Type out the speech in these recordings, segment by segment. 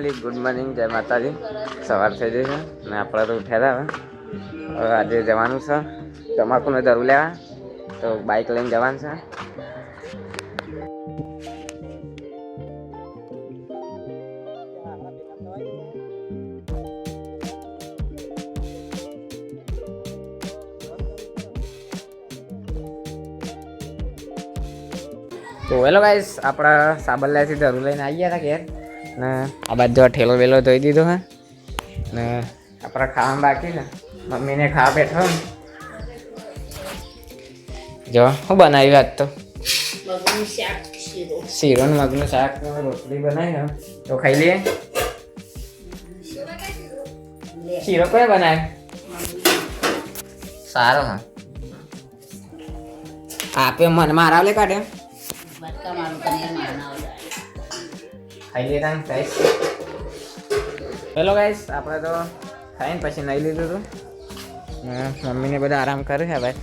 Family good morning જય માતાજી સવાર થઈ જઈ છે ને આપણે તો ઉઠ્યા હતા હવે. હવે આજે જવાનું છે. તમાકુનો દરું લેવા. તો બાઇક લઈને જવાનું છે. તો હેલો ગાઈસ, આપણા સાબરલાથી દરું લઈને આવી ગયા હતા ઘેર. ને આ બધો ઠેલો વેલો ધોઈ દીધો હે. ને આપણે ખાવાનું બાકી છે. મમ્મીને ખાવા બેઠો ને. જો શું બનાવ્યું આજ તો? શીરો. ને મગનું શાક રોટલી બનાવી ને. તો ખાઈ લઈએ? લે શીરો કોઈ બનાવ્યો? સારો હા. આપે મને મારા લે કાઢ્યો? ખાઈ લીધા ને ગાઈસ હેલો ગાઈસ આપણે તો ખાઈને પછી નહીં લીધું હતું મમ્મીને બધા આરામ કરે છે ભાઈ.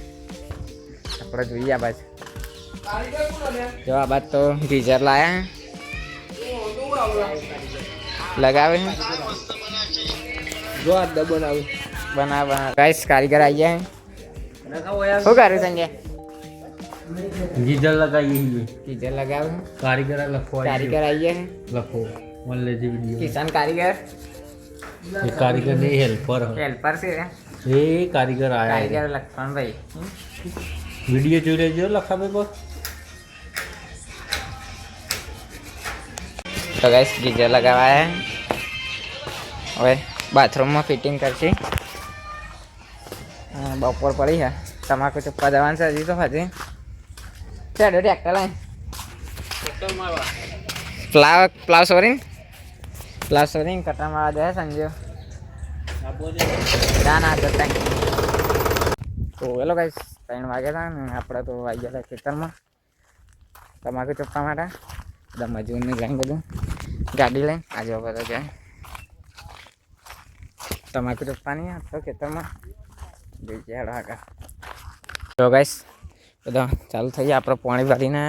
આપણે જોઈએ આ બાજુ. જો આ બાદ તો ગીઝર લાયા. લગાવે. જો આ આવે બના બના ગાઈસ કારીગર આવી ગયા. શું કર્યું સંજય? ગીઝર લગાવી છીએ ગીઝર લગાવે. કારીગર લખવા કારીગર આવી ગયા લખો મને જે છે વીડિયો કિસાન કારીગર એ કારીગરની હેલ્પર હેલ્પર છે એ કારીગર આયા કારીગર લખવાનું વીડિયો જોઈ લેજો લખાવે પર તો ગાઈસ ગીઝર લગાવાયા હવે બાથરૂમમાં ફિટિંગ કરશે બપોર પડી છે તમાકુ ચપ્પા જવાનું છે હજી તો હજી ચાલો ટ્રેક્ટર લાઈન પ્લાવ પ્લાવ સોરીન પ્લાવ સોરીન કટા મારવા જાય સંજો ના ના જતા તો હેલો ગાઈસ ત્રણ વાગે હતા ને આપણે તો આવી ગયા હતા ખેતરમાં તમાકુ ચપ્પા માટે બધા મજૂરને લઈને બધું ગાડી લઈને આજે બધા જાય તમાકુ ચપ્પાની આ તો ખેતરમાં જોઈ ગયા હેડો આગળ તો ગાઈસ બધો, ચાલુ થઈ ગયા આપણે પાણી ભરીને.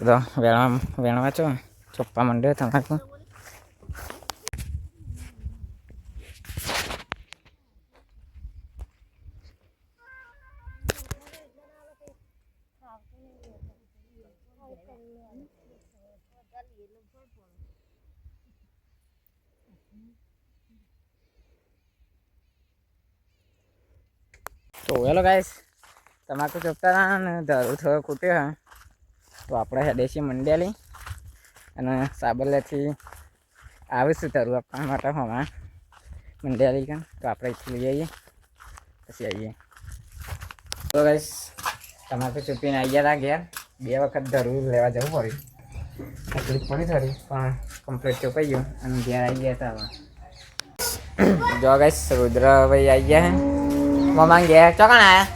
બધો વેણવા વેણવા છો? ચોપ્પા માંડ્યો તમાકુ તો. હેલો ગાઈસ તમાકુ ચોપતા હતા ને દારૂ થોડો ખૂટ્યો હા તો આપણે હેડેસી મંડેલી અને સાબરલેથી આવીશું તારું આપવા માટે હમણાં મંડેલી કામ? તો આપણે અહીંથી લઈ આવીએ, પછી આવીએ. તો બસ તમાકુ ચૂપીને આવી ગયા ઘેર. બે વખત ધરું લેવા જવું પડ્યું. તકલીફ પડી થોડી, પણ કમ્પ્લીટ ચોપાઈ ગયું અને ઘેર આવી ગયા હતા હવે. જો ગઈશ રુદ્રભાઈ આવી ગયા હે. મમ્મા ગયા ચોકણ આયા?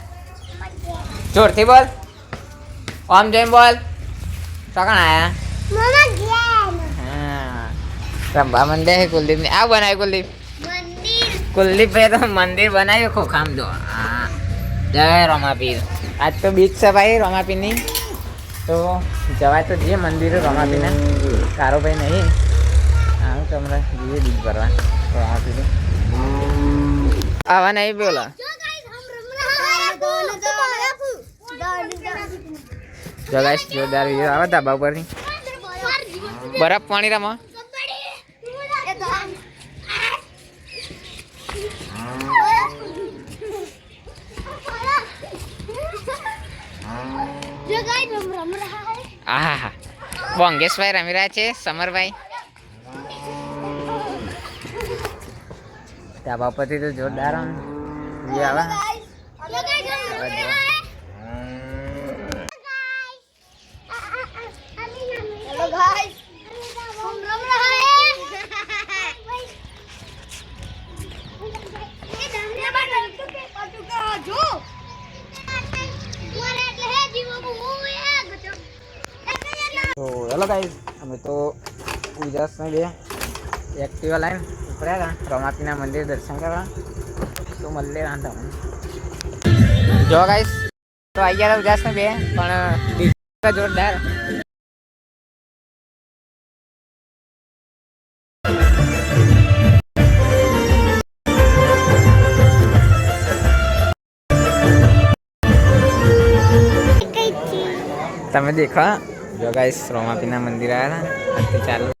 જોરથી બોલ. આમ જઈને બોલ. ચોકણ આયા? હા. રંબા મંદિર હે કુલદીપ ને આ બનાવ્યું કુલદીપ? કુલદીપ ભાઈ તો મંદિર બનાવ્યું ખોખામ જો. હા. જય રમાપીર. આજ તો બીચ છે ભાઈ રમાપીરની. તો જવાય તો જઈએ મંદિરે રમાપીને. કારો ભાઈ નહીં. આવું તમને જઈએ બીચ ભરવા. રમાપીર આવા નહીં બોલો. જો ગાઈસ જોરદાર વિડિયો આવે ધાબા ઉપરથી. બરફ પાણી રમો. આહા બોંગેશભાઈ રમી રહ્યા છે, સમરભાઈ. ધાબા ઉપરથી તો જોરદાર આવે. तो हेलो गाइस हमें तो पूजा में भी एक्टिव लाइन उतरेगा रमाती मंदिर दर्शन करना तो मल रहा था जो गाइस तो आइए ना उजास में भी है जोरदार तब देखा જો ગાઈસ રોમાપીના મંદિર આવ્યા હતા ચાલુ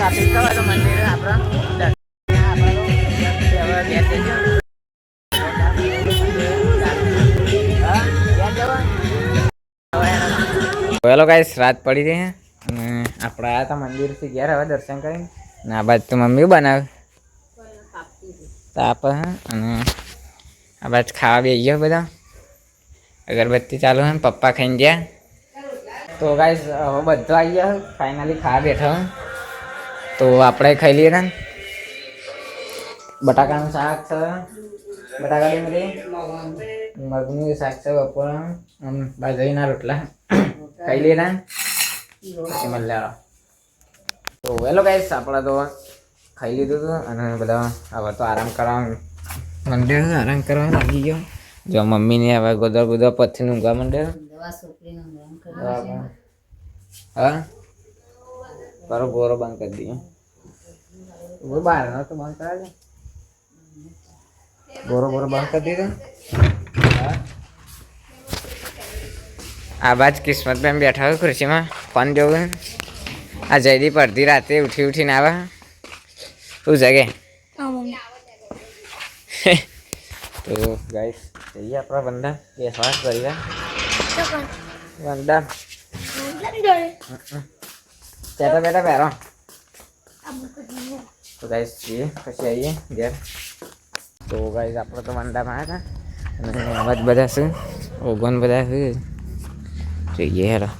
ગાઈસ ફૂલ ટ્રાફિક તો હતો મંદિરે આપણા આપણે તો હવે ઘેર જઈએ. હા, ઘેર જવા? હવે હેલો ગાઈસ રાત પડી રહી છે અને આપણે આવ્યા હતા મંદિરથી ઘેર હવે દર્શન કરીને ને આ બાજુ તો મમ્મી બનાવે તાપ હે અને આ બાજુ ખાવા બેસી ગયો બધા અગરબત્તી ચાલુ હે પપ્પા ખાઈને ગયા તો ગાઈસ હવે બધું આવી ગયા ફાઇનલી ખાવા બેઠા હું. તો આપણે ખાઈ લઈએ ને? બટાકાનું શાક છે. બટાકા ડુંગળી મગનું શાક છે બપોર આમ બાજરીના રોટલા. ખાઈ લઈએ ને? પછી મળે તો હેલો ગાઈસ આપણે તો ખાઈ લીધું હતું અને બધા હવે તો આરામ કરવા મંડ્યો આરામ કરવા લાગી ગયો. જો મમ્મીને હવે ગોદર ગોદર પછી ઊંઘવા માંડ્યો. હા? તારો ગોરો બંધ કરી દઈએ वो बाहर ना तो બંધ કરા દે ગોરો ગોરો બંધ કરી દીધો હા. આ બાજ કિસ્મત બેન બેઠા હોય ખુરશીમાં ફોન જોવું આ જયદીપ અડધી રાતે ઉઠી ઉઠીને આવે શું જગે તો ગાઈસ જઈએ આપણા બંદા બેસવા કરીએ બંદા બેઠા બેઠા પહેરો તો ગાઈસ જઈએ પછી આવીએ ઘેર તો ગાઈસ આપણે તો વાંડામાં આવ્યા હતા અને અવાજ બધા શું ઓગન બધા છે જોઈએ હેરો